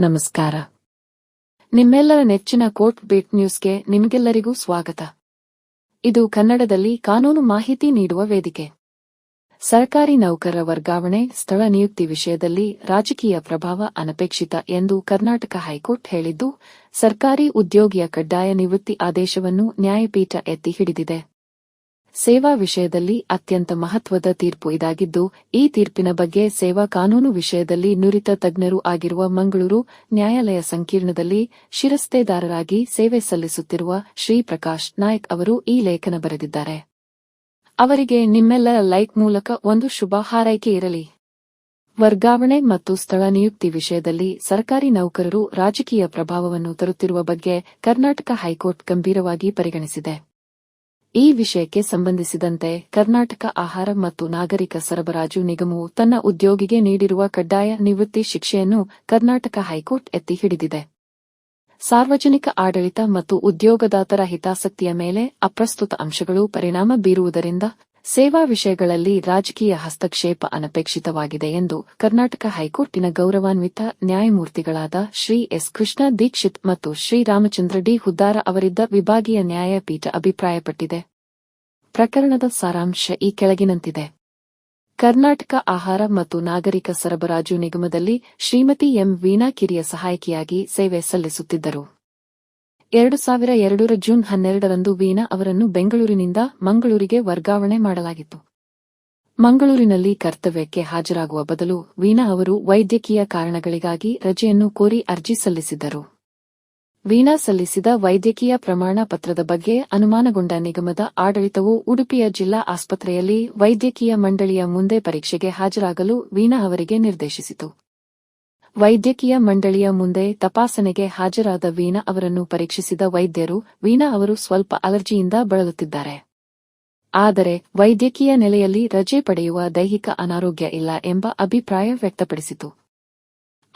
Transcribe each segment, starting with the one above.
ನಮಸ್ಕಾರ. ನಿಮ್ಮೆಲ್ಲರ ನೆಚ್ಚಿನ ಕೋರ್ಟ್ ಬೀಟ್ ನ್ಯೂಸ್ಗೆ ನಿಮಗೆಲ್ಲರಿಗೂ ಸ್ವಾಗತ. ಇದು ಕನ್ನಡದಲ್ಲಿ ಕಾನೂನು ಮಾಹಿತಿ ನೀಡುವ ವೇದಿಕೆ. ಸರ್ಕಾರಿ ನೌಕರರ ವರ್ಗಾವಣೆ, ಸ್ಥಳ ನಿಯುಕ್ತಿ ವಿಷಯದಲ್ಲಿ ರಾಜಕೀಯ ಪ್ರಭಾವ ಅನಪೇಕ್ಷಿತ ಎಂದು ಕರ್ನಾಟಕ ಹೈಕೋರ್ಟ್ ಹೇಳಿದ್ದು, ಸರ್ಕಾರಿ ಉದ್ಯೋಗಿಯ ಕಡ್ಡಾಯ ನಿವೃತ್ತಿ ಆದೇಶವನ್ನು ನ್ಯಾಯಪೀಠ ಎತ್ತಿ ಹಿಡಿದಿದೆ. ಸೇವಾ ವಿಷಯದಲ್ಲಿ ಅತ್ಯಂತ ಮಹತ್ವದ ತೀರ್ಪು ಇದಾಗಿದ್ದು, ಈ ತೀರ್ಪಿನ ಬಗ್ಗೆ ಸೇವಾ ಕಾನೂನು ವಿಷಯದಲ್ಲಿ ನುರಿತ ತಜ್ಞರು ಆಗಿರುವ ಮಂಗಳೂರು ನ್ಯಾಯಾಲಯ ಸಂಕೀರ್ಣದಲ್ಲಿ ಶಿರಸ್ತೇದಾರರಾಗಿ ಸೇವೆ ಸಲ್ಲಿಸುತ್ತಿರುವ ಶ್ರೀ ಪ್ರಕಾಶ್ ನಾಯ್ಕ್ ಅವರು ಈ ಲೇಖನ ಬರೆದಿದ್ದಾರೆ. ಅವರಿಗೆ ನಿಮ್ಮೆಲ್ಲರ ಲೈಕ್ ಮೂಲಕ ಒಂದು ಶುಭ ಹಾರೈಕೆ ಇರಲಿ. ವರ್ಗಾವಣೆ ಮತ್ತು ಸ್ಥಳ ನಿಯುಕ್ತಿ ವಿಷಯದಲ್ಲಿ ಸರ್ಕಾರಿ ನೌಕರರು ರಾಜಕೀಯ ಪ್ರಭಾವವನ್ನು ತರುತ್ತಿರುವ ಬಗ್ಗೆ ಕರ್ನಾಟಕ ಹೈಕೋರ್ಟ್ ಗಂಭೀರವಾಗಿ ಪರಿಗಣಿಸಿದೆ. ಈ ವಿಷಯಕ್ಕೆ ಸಂಬಂಧಿಸಿದಂತೆ ಕರ್ನಾಟಕ ಆಹಾರ ಮತ್ತು ನಾಗರಿಕ ಸರಬರಾಜು ನಿಗಮವು ತನ್ನ ಉದ್ಯೋಗಿಗೆ ನೀಡಿರುವ ಕಡ್ಡಾಯ ನಿವೃತ್ತಿ ಶಿಕ್ಷೆಯನ್ನು ಕರ್ನಾಟಕ ಹೈಕೋರ್ಟ್ ಎತ್ತಿ ಹಿಡಿದಿದೆ. ಸಾರ್ವಜನಿಕ ಆಡಳಿತ ಮತ್ತು ಉದ್ಯೋಗದಾತರ ಹಿತಾಸಕ್ತಿಯ ಮೇಲೆ ಅಪ್ರಸ್ತುತ ಅಂಶಗಳು ಪರಿಣಾಮ ಬೀರುವುದರಿಂದ ಸೇವಾ ವಿಷಯಗಳಲ್ಲಿ ರಾಜಕೀಯ ಹಸ್ತಕ್ಷೇಪ ಅನಪೇಕ್ಷಿತವಾಗಿದೆ ಎಂದು ಕರ್ನಾಟಕ ಹೈಕೋರ್ಟಿನ ಗೌರವಾನ್ವಿತ ನ್ಯಾಯಮೂರ್ತಿಗಳಾದ ಶ್ರೀ ಎಸ್ ಕೃಷ್ಣ ದೀಕ್ಷಿತ್ ಮತ್ತು ಶ್ರೀ ರಾಮಚಂದ್ರ ಡಿ ಹುದ್ದಾರ ಅವರಿದ್ದ ವಿಭಾಗೀಯ ನ್ಯಾಯಪೀಠ ಅಭಿಪ್ರಾಯಪಟ್ಟಿದೆ. ಪ್ರಕರಣದ ಸಾರಾಂಶ ಈ ಕೆಳಗಿನಂತಿದೆ. ಕರ್ನಾಟಕ ಆಹಾರ ಮತ್ತು ನಾಗರಿಕ ಸರಬರಾಜು ನಿಗಮದಲ್ಲಿ ಶ್ರೀಮತಿ ಎಂ ವೀಣಾ ಕಿರಿಯ ಸಹಾಯಕಿಯಾಗಿ ಸೇವೆ ಸಲ್ಲಿಸುತ್ತಿದ್ದರು. ಎರಡು ಸಾವಿರ ಎರಡರ ಜೂನ್ ಹನ್ನೆರಡರಂದು ವೀಣಾ ಅವರನ್ನು ಬೆಂಗಳೂರಿನಿಂದ ಮಂಗಳೂರಿಗೆ ವರ್ಗಾವಣೆ ಮಾಡಲಾಗಿತ್ತು. ಮಂಗಳೂರಿನಲ್ಲಿ ಕರ್ತವ್ಯಕ್ಕೆ ಹಾಜರಾಗುವ ಬದಲು ವೀಣಾ ಅವರು ವೈದ್ಯಕೀಯ ಕಾರಣಗಳಿಗಾಗಿ ರಜೆಯನ್ನು ಕೋರಿ ಅರ್ಜಿ ಸಲ್ಲಿಸಿದ್ದರು. ವೀಣಾ ಸಲ್ಲಿಸಿದ ವೈದ್ಯಕೀಯ ಪ್ರಮಾಣ ಪತ್ರದ ಬಗ್ಗೆ ಅನುಮಾನಗೊಂಡ ನಿಗಮದ ಆಡಳಿತವು ಉಡುಪಿಯ ಜಿಲ್ಲಾ ಆಸ್ಪತ್ರೆಯಲ್ಲಿ ವೈದ್ಯಕೀಯ ಮಂಡಳಿಯ ಮುಂದೆ ಪರೀಕ್ಷೆಗೆ ಹಾಜರಾಗಲು ವೀಣಾ ಅವರಿಗೆ ನಿರ್ದೇಶಿಸಿತು. ವೈದ್ಯಕೀಯ ಮಂಡಳಿಯ ಮುಂದೆ ತಪಾಸಣೆಗೆ ಹಾಜರಾದ ವೀಣಾ ಅವರನ್ನು ಪರೀಕ್ಷಿಸಿದ ವೈದ್ಯರು ವೀಣಾ ಅವರು ಸ್ವಲ್ಪ ಅಲರ್ಜಿಯಿಂದ ಬಳಲುತ್ತಿದ್ದಾರೆ. ಆದರೆ ವೈದ್ಯಕೀಯ ನೆಲೆಯಲ್ಲಿ ರಜೆ ಪಡೆಯುವ ದೈಹಿಕ ಅನಾರೋಗ್ಯ ಇಲ್ಲ ಎಂಬ ಅಭಿಪ್ರಾಯ ವ್ಯಕ್ತಪಡಿಸಿತು.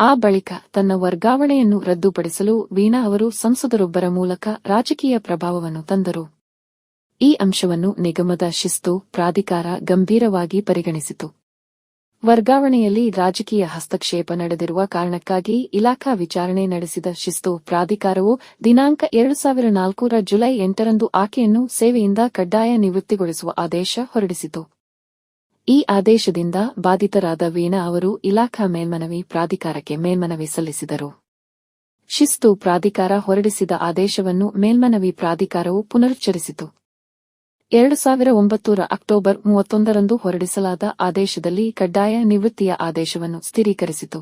ಆ ಬಳಿಕ ತನ್ನ ವರ್ಗಾವಣೆಯನ್ನು ರದ್ದುಪಡಿಸಲು ವೀಣಾ ಅವರು ಸಂಸದರೊಬ್ಬರ ಮೂಲಕ ರಾಜಕೀಯ ಪ್ರಭಾವವನ್ನು ತಂದರು. ಈ ಅಂಶವನ್ನು ನಿಗಮದ ಶಿಸ್ತು, ಪ್ರಾಧಿಕಾರ ಗಂಭೀರವಾಗಿ ಪರಿಗಣಿಸಿತು. ವರ್ಗಾವಣೆಯಲ್ಲಿ ರಾಜಕೀಯ ಹಸ್ತಕ್ಷೇಪ ನಡೆದಿರುವ ಕಾರಣಕ್ಕಾಗಿ ಇಲಾಖಾ ವಿಚಾರಣೆ ನಡೆಸಿದ ಶಿಸ್ತು ಪ್ರಾಧಿಕಾರವು ದಿನಾಂಕ ಎರಡು ಸಾವಿರ ನಾಲ್ಕರ ಜುಲೈ ಎಂಟರಂದು ಆಕೆಯನ್ನು ಸೇವೆಯಿಂದ ಕಡ್ಡಾಯ ನಿವೃತ್ತಿಗೊಳಿಸುವ ಆದೇಶ ಹೊರಡಿಸಿತು. ಈ ಆದೇಶದಿಂದ ಬಾಧಿತರಾದ ವೀಣಾ ಅವರು ಇಲಾಖಾ ಮೇಲ್ಮನವಿ ಪ್ರಾಧಿಕಾರಕ್ಕೆ ಮೇಲ್ಮನವಿ ಸಲ್ಲಿಸಿದರು. ಶಿಸ್ತು ಪ್ರಾಧಿಕಾರ ಹೊರಡಿಸಿದ ಆದೇಶವನ್ನು ಮೇಲ್ಮನವಿ ಪ್ರಾಧಿಕಾರವು ಪುನರುಚ್ಚರಿಸಿತು. ಎರಡು ಸಾವಿರ ಒಂಬತ್ತರ ಅಕ್ಟೋಬರ್ ಮೂವತ್ತೊಂದರಂದು ಹೊರಡಿಸಲಾದ ಆದೇಶದಲ್ಲಿ ಕಡ್ಡಾಯ ನಿವೃತ್ತಿಯ ಆದೇಶವನ್ನು ಸ್ಥಿರೀಕರಿಸಿತು.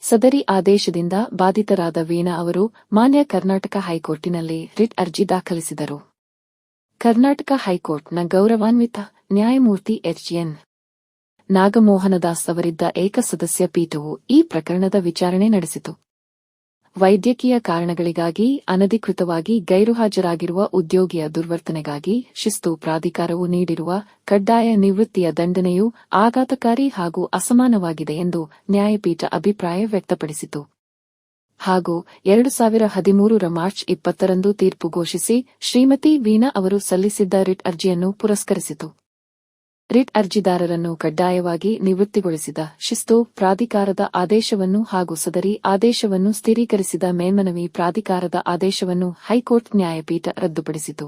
ಸದರಿ ಆದೇಶದಿಂದ ಬಾಧಿತರಾದ ವೀಣಾ ಅವರು ಮಾನ್ಯ ಕರ್ನಾಟಕ ಹೈಕೋರ್ಟಿನಲ್ಲಿ ರಿಟ್ ಅರ್ಜಿ ದಾಖಲಿಸಿದರು. ಕರ್ನಾಟಕ ಹೈಕೋರ್ಟ್ನ ಗೌರವಾನ್ವಿತ ನ್ಯಾಯಮೂರ್ತಿ ಎಚ್ಎನ್ ನಾಗಮೋಹನದಾಸ್ ಅವರಿದ್ದ ಏಕಸದಸ್ಯ ಪೀಠವು ಈ ಪ್ರಕರಣದ ವಿಚಾರಣೆ ನಡೆಸಿತು. ವೈದ್ಯಕೀಯ ಕಾರಣಗಳಿಗಾಗಿ ಅನಧಿಕೃತವಾಗಿ ಗೈರುಹಾಜರಾಗಿರುವ ಉದ್ಯೋಗಿಯ ದುರ್ವರ್ತನೆಗಾಗಿ ಶಿಸ್ತು ಪ್ರಾಧಿಕಾರವು ನೀಡಿರುವ ಕಡ್ಡಾಯ ನಿವೃತ್ತಿಯ ದಂಡನೆಯು ಆಘಾತಕಾರಿ ಹಾಗೂ ಅಸಮಾನವಾಗಿದೆ ಎಂದು ನ್ಯಾಯಪೀಠ ಅಭಿಪ್ರಾಯ ವ್ಯಕ್ತಪಡಿಸಿತು. ಹಾಗೂ ಎರಡು ಸಾವಿರ ಹದಿಮೂರರ ಮಾರ್ಚ್ ಇಪ್ಪತ್ತರಂದು ತೀರ್ಪು ಘೋಷಿಸಿ ಶ್ರೀಮತಿ ವೀಣಾ ಅವರು ಸಲ್ಲಿಸಿದ್ದ ರಿಟ್ ಅರ್ಜಿಯನ್ನು ಪುರಸ್ಕರಿಸಿತು. ರಿಟ್ ಅರ್ಜಿದಾರರನ್ನು ಕಡ್ಡಾಯವಾಗಿ ನಿವೃತ್ತಿಗೊಳಿಸಿದ ಶಿಸ್ತು ಪ್ರಾಧಿಕಾರದ ಆದೇಶವನ್ನು ಹಾಗೂ ಸದರಿ ಆದೇಶವನ್ನು ಸ್ಥಿರೀಕರಿಸಿದ ಮೇಲ್ಮನವಿ ಪ್ರಾಧಿಕಾರದ ಆದೇಶವನ್ನು ಹೈಕೋರ್ಟ್ ನ್ಯಾಯಪೀಠ ರದ್ದುಪಡಿಸಿತು.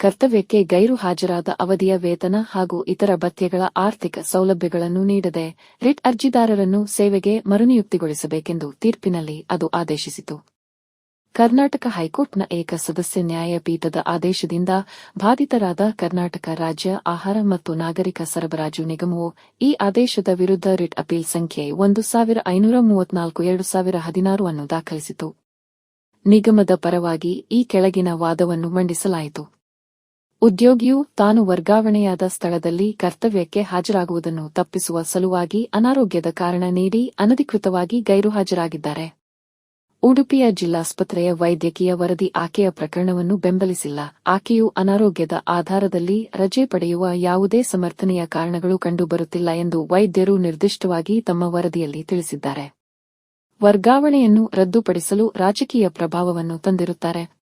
ಕರ್ತವ್ಯಕ್ಕೆ ಗೈರು ಹಾಜರಾದ ಅವಧಿಯ ವೇತನ ಹಾಗೂ ಇತರ ಭತ್ಯೆಗಳ ಆರ್ಥಿಕ ಸೌಲಭ್ಯಗಳನ್ನು ನೀಡದೆ ರಿಟ್ ಅರ್ಜಿದಾರರನ್ನು ಸೇವೆಗೆ ಮರುನಿಯುಕ್ತಿಗೊಳಿಸಬೇಕೆಂದು ತೀರ್ಪಿನಲ್ಲಿ ಅದು ಆದೇಶಿಸಿತು. ಕರ್ನಾಟಕ ಹೈಕೋರ್ಟ್ನ ಏಕ ಸದಸ್ಯ ನ್ಯಾಯಪೀಠದ ಆದೇಶದಿಂದ ಬಾಧಿತರಾದ ಕರ್ನಾಟಕ ರಾಜ್ಯ ಆಹಾರ ಮತ್ತು ನಾಗರಿಕ ಸರಬರಾಜು ನಿಗಮವು ಈ ಆದೇಶದ ವಿರುದ್ಧ ರಿಟ್ ಅಪೀಲ್ ಸಂಖ್ಯೆ ಒಂದು ಸಾವಿರ ಐನೂರ ಮೂವತ್ನಾಲ್ಕು ಎರಡು ಸಾವಿರ ಹದಿನಾರು ಅನ್ನು ದಾಖಲಿಸಿತು. ನಿಗಮದ ಪರವಾಗಿ ಈ ಕೆಳಗಿನ ವಾದವನ್ನು ಮಂಡಿಸಲಾಯಿತು. ಉದ್ಯೋಗಿಯು ತಾನು ವರ್ಗಾವಣೆಯಾದ ಸ್ಥಳದಲ್ಲಿ ಕರ್ತವ್ಯಕ್ಕೆ ಹಾಜರಾಗುವುದನ್ನು ತಪ್ಪಿಸುವ ಸಲುವಾಗಿ ಅನಾರೋಗ್ಯದ ಕಾರಣ ನೀಡಿ ಅನಧಿಕೃತವಾಗಿ ಗೈರುಹಾಜರಾಗಿದ್ದಾರೆ. ಉಡುಪಿಯ ಜಿಲ್ಲಾಸ್ಪತ್ರೆಯ ವೈದ್ಯಕೀಯ ವರದಿ ಆಕೆಯ ಪ್ರಕರಣವನ್ನು ಬೆಂಬಲಿಸಿಲ್ಲ. ಆಕೆಯು ಅನಾರೋಗ್ಯದ ಆಧಾರದಲ್ಲಿ ರಜೆ ಪಡೆಯುವ ಯಾವುದೇ ಸಮರ್ಥನೀಯ ಕಾರಣಗಳು ಕಂಡುಬರುತ್ತಿಲ್ಲ ಎಂದು ವೈದ್ಯರು ನಿರ್ದಿಷ್ಟವಾಗಿ ತಮ್ಮ ವರದಿಯಲ್ಲಿ ತಿಳಿಸಿದ್ದಾರೆ. ವರ್ಗಾವಣೆಯನ್ನು ರದ್ದುಪಡಿಸಲು ರಾಜಕೀಯ ಪ್ರಭಾವವನ್ನು ತಂದಿರುತ್ತಾರೆ.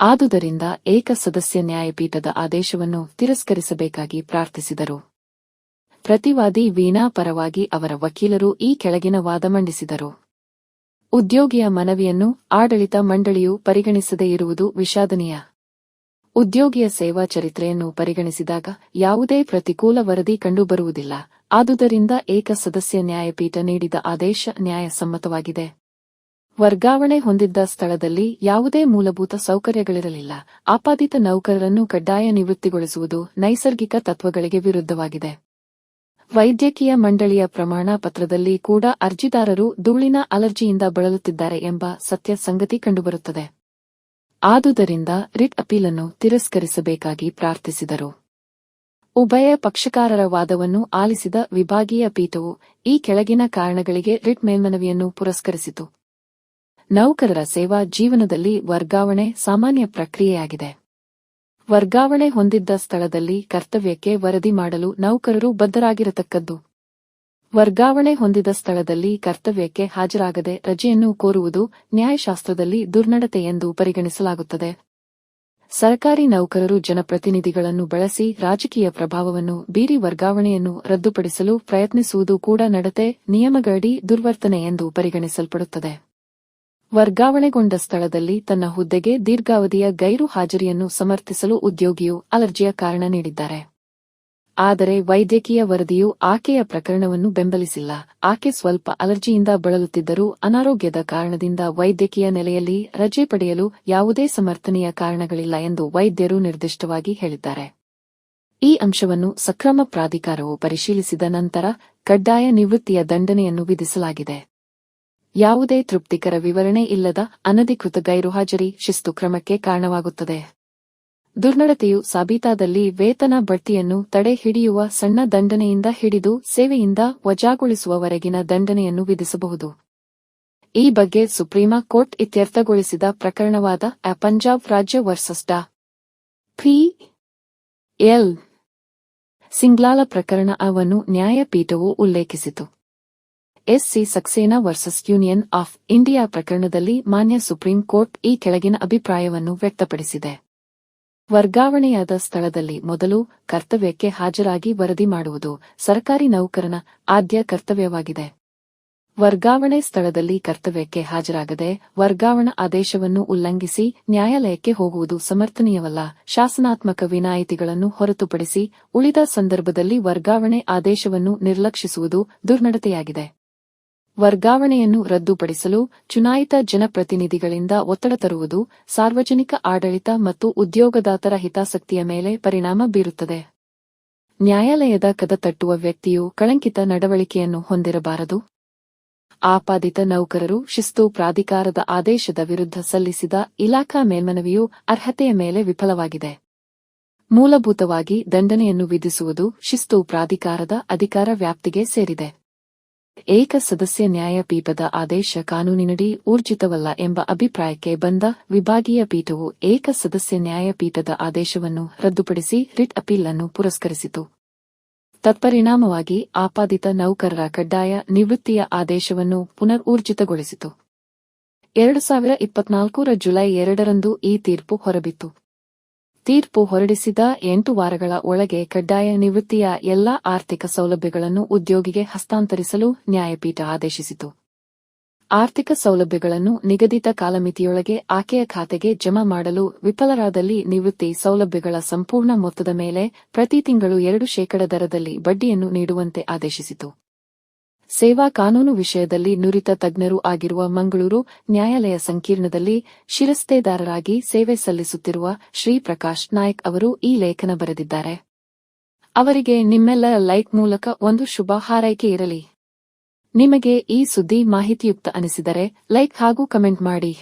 ಆದುದರಿಂದ ಏಕ ಸದಸ್ಯ ನ್ಯಾಯಪೀಠದ ಆದೇಶವನ್ನು ತಿರಸ್ಕರಿಸಬೇಕಾಗಿ ಪ್ರಾರ್ಥಿಸಿದರು. ಪ್ರತಿವಾದಿ ವೀಣಾ ಪರವಾಗಿ ಅವರ ವಕೀಲರು ಈ ಕೆಳಗಿನ ವಾದ ಮಂಡಿಸಿದರು. ಉದ್ಯೋಗಿಯ ಮನವಿಯನ್ನು ಆಡಳಿತ ಮಂಡಳಿಯು ಪರಿಗಣಿಸದೇ ಇರುವುದು ವಿಷಾದನೀಯ. ಉದ್ಯೋಗಿಯ ಸೇವಾ ಚರಿತ್ರೆಯನ್ನು ಪರಿಗಣಿಸಿದಾಗ ಯಾವುದೇ ಪ್ರತಿಕೂಲ ವರದಿ ಕಂಡುಬರುವುದಿಲ್ಲ. ಆದುದರಿಂದ ಏಕಸದಸ್ಯ ನ್ಯಾಯಪೀಠ ನೀಡಿದ ಆದೇಶ ನ್ಯಾಯಸಮ್ಮತವಾಗಿದೆ. ವರ್ಗಾವಣೆ ಹೊಂದಿದ್ದ ಸ್ಥಳದಲ್ಲಿ ಯಾವುದೇ ಮೂಲಭೂತ ಸೌಕರ್ಯಗಳಿರಲಿಲ್ಲ. ಆಪಾದಿತ ನೌಕರರನ್ನು ಕಡ್ಡಾಯ ನಿವೃತ್ತಿಗೊಳಿಸುವುದು ನೈಸರ್ಗಿಕ ತತ್ವಗಳಿಗೆ ವಿರುದ್ಧವಾಗಿದೆ. ವೈದ್ಯಕೀಯ ಮಂಡಳಿಯ ಪ್ರಮಾಣ ಪತ್ರದಲ್ಲಿ ಕೂಡ ಅರ್ಜಿದಾರರು ಧೂಳಿನ ಅಲರ್ಜಿಯಿಂದ ಬಳಲುತ್ತಿದ್ದಾರೆ ಎಂಬ ಸತ್ಯ ಸಂಗತಿ ಕಂಡುಬರುತ್ತದೆ. ಆದುದರಿಂದ ರಿಟ್ ಅಪೀಲನ್ನು ತಿರಸ್ಕರಿಸಬೇಕಾಗಿ ಪ್ರಾರ್ಥಿಸಿದರು. ಉಭಯ ಪಕ್ಷಕಾರರ ವಾದವನ್ನು ಆಲಿಸಿದ ವಿಭಾಗೀಯ ಪೀಠವು ಈ ಕೆಳಗಿನ ಕಾರಣಗಳಿಗೆ ರಿಟ್ ಮೇಲ್ಮನವಿಯನ್ನು ಪುರಸ್ಕರಿಸಿತು. ನೌಕರರ ಸೇವಾ ಜೀವನದಲ್ಲಿ ವರ್ಗಾವಣೆ ಸಾಮಾನ್ಯ ಪ್ರಕ್ರಿಯೆಯಾಗಿದೆ. ವರ್ಗಾವಣೆ ಹೊಂದಿದ್ದ ಸ್ಥಳದಲ್ಲಿ ಕರ್ತವ್ಯಕ್ಕೆ ವರದಿ ಮಾಡಲು ನೌಕರರು ಬದ್ಧರಾಗಿರತಕ್ಕದ್ದು. ವರ್ಗಾವಣೆ ಹೊಂದಿದ ಸ್ಥಳದಲ್ಲಿ ಕರ್ತವ್ಯಕ್ಕೆ ಹಾಜರಾಗದೆ ರಜೆಯನ್ನು ಕೋರುವುದು ನ್ಯಾಯಶಾಸ್ತ್ರದಲ್ಲಿ ದುರ್ನಡತೆ ಎಂದು ಪರಿಗಣಿಸಲಾಗುತ್ತದೆ. ಸರ್ಕಾರಿ ನೌಕರರು ಜನಪ್ರತಿನಿಧಿಗಳನ್ನು ಬಳಸಿ ರಾಜಕೀಯ ಪ್ರಭಾವವನ್ನು ಬೀರಿ ವರ್ಗಾವಣೆಯನ್ನು ರದ್ದುಪಡಿಸಲು ಪ್ರಯತ್ನಿಸುವುದು ಕೂಡ ನಡತೆ, ನಿಯಮಗಳಡಿ ದುರ್ವರ್ತನೆ ಎಂದು ಪರಿಗಣಿಸಲ್ಪಡುತ್ತದೆ. ವರ್ಗಾವಣೆಗೊಂಡ ಸ್ಥಳದಲ್ಲಿ ತನ್ನ ಹುದ್ದೆಗೆ ದೀರ್ಘಾವಧಿಯ ಗೈರು ಹಾಜರಿಯನ್ನು ಸಮರ್ಥಿಸಲು ಉದ್ಯೋಗಿಯು ಅಲರ್ಜಿಯ ಕಾರಣ ನೀಡಿದ್ದಾರೆ. ಆದರೆ ವೈದ್ಯಕೀಯ ವರದಿಯು ಆಕೆಯ ಪ್ರಕರಣವನ್ನು ಬೆಂಬಲಿಸಿಲ್ಲ. ಆಕೆ ಸ್ವಲ್ಪ ಅಲರ್ಜಿಯಿಂದ ಬಳಲುತ್ತಿದ್ದರೂ ಅನಾರೋಗ್ಯದ ಕಾರಣದಿಂದ ವೈದ್ಯಕೀಯ ನೆಲೆಯಲ್ಲಿ ರಜೆ ಪಡೆಯಲು ಯಾವುದೇ ಸಮರ್ಥನೀಯ ಕಾರಣಗಳಿಲ್ಲ ಎಂದು ವೈದ್ಯರು ನಿರ್ದಿಷ್ಟವಾಗಿ ಹೇಳಿದ್ದಾರೆ. ಈ ಅಂಶವನ್ನು ಸಕ್ರಮ ಪ್ರಾಧಿಕಾರವು ಪರಿಶೀಲಿಸಿದ ನಂತರ ಕಡ್ಡಾಯ ನಿವೃತ್ತಿಯ ದಂಡನೆಯನ್ನು ವಿಧಿಸಲಾಗಿದೆ. ಯಾವುದೇ ತೃಪ್ತಿಕರ ವಿವರಣೆ ಇಲ್ಲದ ಅನಧಿಕೃತ ಗೈರುಹಾಜರಿ ಶಿಸ್ತು ಕ್ರಮಕ್ಕೆ ಕಾರಣವಾಗುತ್ತದೆ. ದುರ್ನಡತೆಯು ಸಾಬೀತಾದಲ್ಲಿ ವೇತನ ಬಡ್ತಿಯನ್ನು ತಡೆ ಹಿಡಿಯುವ ಸಣ್ಣ ದಂಡನೆಯಿಂದ ಹಿಡಿದು ಸೇವೆಯಿಂದ ವಜಾಗೊಳಿಸುವವರೆಗಿನ ದಂಡನೆಯನ್ನು ವಿಧಿಸಬಹುದು. ಈ ಬಗ್ಗೆ ಸುಪ್ರೀಂ ಕೋರ್ಟ್ ಇತ್ಯರ್ಥಗೊಳಿಸಿದ ಪ್ರಕರಣವಾದ ಅ ಪಂಜಾಬ್ ರಾಜ್ಯ ವರ್ಸಸ್ ಡಾ. ಪಿ. ಎಲ್. ಸಿಂಗ್ಲಾಲ ಪ್ರಕರಣ ಅವನ್ನು ನ್ಯಾಯಪೀಠವು ಉಲ್ಲೇಖಿಸಿತು. SC Saxena versus union of India ಪ್ರಕರಣದಲ್ಲಿ ಮಾನ್ಯ ಸುಪ್ರೀಂ ಕೋರ್ಟ್ ಈ ಕೆಳಗಿನ ಅಭಿಪ್ರಾಯವನ್ನು ವ್ಯಕ್ತಪಡಿಸಿದೆ. ವರ್ಗಾವಣೆಯಾದ ಸ್ಥಳದಲ್ಲಿ ಮೊದಲು ಕರ್ತವ್ಯಕ್ಕೆ ಹಾಜರಾಗಿ ವರದಿ ಮಾಡುವುದು ಸರ್ಕಾರಿ ನೌಕರನ ಆದ್ಯ ಕರ್ತವ್ಯವಾಗಿದೆ. ವರ್ಗಾವಣೆ ಸ್ಥಳದಲ್ಲಿ ಕರ್ತವ್ಯಕ್ಕೆ ಹಾಜರಾಗದೆ ವರ್ಗಾವಣಾ ಆದೇಶವನ್ನು ಉಲ್ಲಂಘಿಸಿ ನ್ಯಾಯಾಲಯಕ್ಕೆ ಹೋಗುವುದು ಸಮರ್ಥನೀಯವಲ್ಲ. ಶಾಸನಾತ್ಮಕ ವಿನಾಯಿತಿಗಳನ್ನು ಹೊರತುಪಡಿಸಿ ಉಳಿದ ಸಂದರ್ಭದಲ್ಲಿ ವರ್ಗಾವಣೆ ಆದೇಶವನ್ನು ನಿರ್ಲಕ್ಷಿಸುವುದು ದುರ್ನಡತೆಯಾಗಿದೆ. ವರ್ಗಾವಣೆಯನ್ನು ರದ್ದುಪಡಿಸಲು ಚುನಾಯಿತ ಜನಪ್ರತಿನಿಧಿಗಳಿಂದ ಒತ್ತಡ ತರುವುದು ಸಾರ್ವಜನಿಕ ಆಡಳಿತ ಮತ್ತು ಉದ್ಯೋಗದಾತರ ಹಿತಾಸಕ್ತಿಯ ಮೇಲೆ ಪರಿಣಾಮ ಬೀರುತ್ತದೆ. ನ್ಯಾಯಾಲಯದ ಕದ ತಟ್ಟುವ ವ್ಯಕ್ತಿಯು ಕಳಂಕಿತ ನಡವಳಿಕೆಯನ್ನು ಹೊಂದಿರಬಾರದು. ಆಪಾದಿತ ನೌಕರರು ಶಿಸ್ತು ಪ್ರಾಧಿಕಾರದ ಆದೇಶದ ವಿರುದ್ಧ ಸಲ್ಲಿಸಿದ ಇಲಾಖಾ ಮೇಲ್ಮನವಿಯು ಅರ್ಹತೆಯ ಮೇಲೆ ವಿಫಲವಾಗಿದೆ. ಮೂಲಭೂತವಾಗಿ ದಂಡನೆಯನ್ನು ವಿಧಿಸುವುದು ಶಿಸ್ತು ಪ್ರಾಧಿಕಾರದ ಅಧಿಕಾರ ವ್ಯಾಪ್ತಿಗೆ ಸೇರಿದೆ. ಏಕ ಸದಸ್ಯ ನ್ಯಾಯಪೀಠದ ಆದೇಶ ಕಾನೂನಿನಡಿ ಊರ್ಜಿತವಲ್ಲ ಎಂಬ ಅಭಿಪ್ರಾಯಕ್ಕೆ ಬಂದ ವಿಭಾಗೀಯ ಪೀಠವು ಏಕ ಸದಸ್ಯ ನ್ಯಾಯಪೀಠದ ಆದೇಶವನ್ನು ರದ್ದುಪಡಿಸಿ ರಿಟ್ ಅಪೀಲ್ ಅನ್ನು ಪುರಸ್ಕರಿಸಿತು. ತತ್ಪರಿಣಾಮವಾಗಿ ಆಪಾದಿತ ನೌಕರರ ಕಡ್ಡಾಯ ನಿವೃತ್ತಿಯ ಆದೇಶವನ್ನು ಪುನರ್ ಊರ್ಜಿತಗೊಳಿಸಿತು ಎರಡು ಸಾವಿರ ಇಪ್ಪತ್ನಾಲ್ಕರ ಜುಲೈ ಎರಡರಂದು ಈ ತೀರ್ಪು ಹೊರಬಿತ್ತು. ತೀರ್ಪು ಹೊರಡಿಸಿದ ಎಂಟು ವಾರಗಳ ಒಳಗೆ ಕಡ್ಡಾಯ ನಿವೃತ್ತಿಯ ಎಲ್ಲಾ ಆರ್ಥಿಕ ಸೌಲಭ್ಯಗಳನ್ನು ಉದ್ಯೋಗಿಗೆ ಹಸ್ತಾಂತರಿಸಲು ನ್ಯಾಯಪೀಠ ಆದೇಶಿಸಿತು. ಆರ್ಥಿಕ ಸೌಲಭ್ಯಗಳನ್ನು ನಿಗದಿತ ಕಾಲಮಿತಿಯೊಳಗೆ ಆಕೆಯ ಖಾತೆಗೆ ಜಮಾ ಮಾಡಲು ವಿಫಲರಾದಲ್ಲಿ ನಿವೃತ್ತಿ ಸೌಲಭ್ಯಗಳ ಸಂಪೂರ್ಣ ಮೊತ್ತದ ಮೇಲೆ ಪ್ರತಿ ತಿಂಗಳು ಎರಡು ಶೇಕಡ ದರದಲ್ಲಿ ಬಡ್ಡಿಯನ್ನು ನೀಡುವಂತೆ ಆದೇಶಿಸಿತು. ಸೇವಾ ಕಾನೂನು ವಿಷಯದಲ್ಲಿ ನುರಿತ ತಜ್ಞರೂ ಆಗಿರುವ ಮಂಗಳೂರು ನ್ಯಾಯಾಲಯ ಸಂಕೀರ್ಣದಲ್ಲಿ ಶಿರಸ್ತೇದಾರರಾಗಿ ಸೇವೆ ಸಲ್ಲಿಸುತ್ತಿರುವ ಶ್ರೀ ಪ್ರಕಾಶ್ ನಾಯ್ಕ್ ಅವರು ಈ ಲೇಖನ ಬರೆದಿದ್ದಾರೆ. ಅವರಿಗೆ ನಿಮ್ಮೆಲ್ಲರ ಲೈಕ್ ಮೂಲಕ ಒಂದು ಶುಭ ಹಾರೈಕೆ ಇರಲಿ. ನಿಮಗೆ ಈ ಸುದ್ದಿ ಮಾಹಿತಿಯುಕ್ತ ಅನಿಸಿದರೆ ಲೈಕ್ ಹಾಗೂ ಕಮೆಂಟ್ ಮಾಡಿ.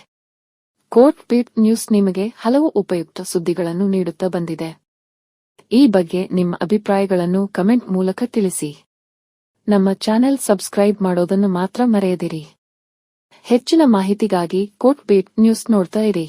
ಕೋರ್ಟ್ ಪೀಟ್ ನ್ಯೂಸ್ ನಿಮಗೆ ಹಲವು ಉಪಯುಕ್ತ ಸುದ್ದಿಗಳನ್ನು ನೀಡುತ್ತಾ ಬಂದಿದೆ. ಈ ಬಗ್ಗೆ ನಿಮ್ಮ ಅಭಿಪ್ರಾಯಗಳನ್ನು ಕಮೆಂಟ್ ಮೂಲಕ ತಿಳಿಸಿ. ನಮ್ಮ ಚಾನೆಲ್ ಸಬ್ಸ್ಕ್ರೈಬ್ ಮಾಡೋದನ್ನು ಮಾತ್ರ ಮರೆಯದಿರಿ. ಹೆಚ್ಚಿನ ಮಾಹಿತಿಗಾಗಿ ಕೋಟ್ ಬೇಟ್ ನ್ಯೂಸ್ ನೋಡ್ತಾ ಇರಿ.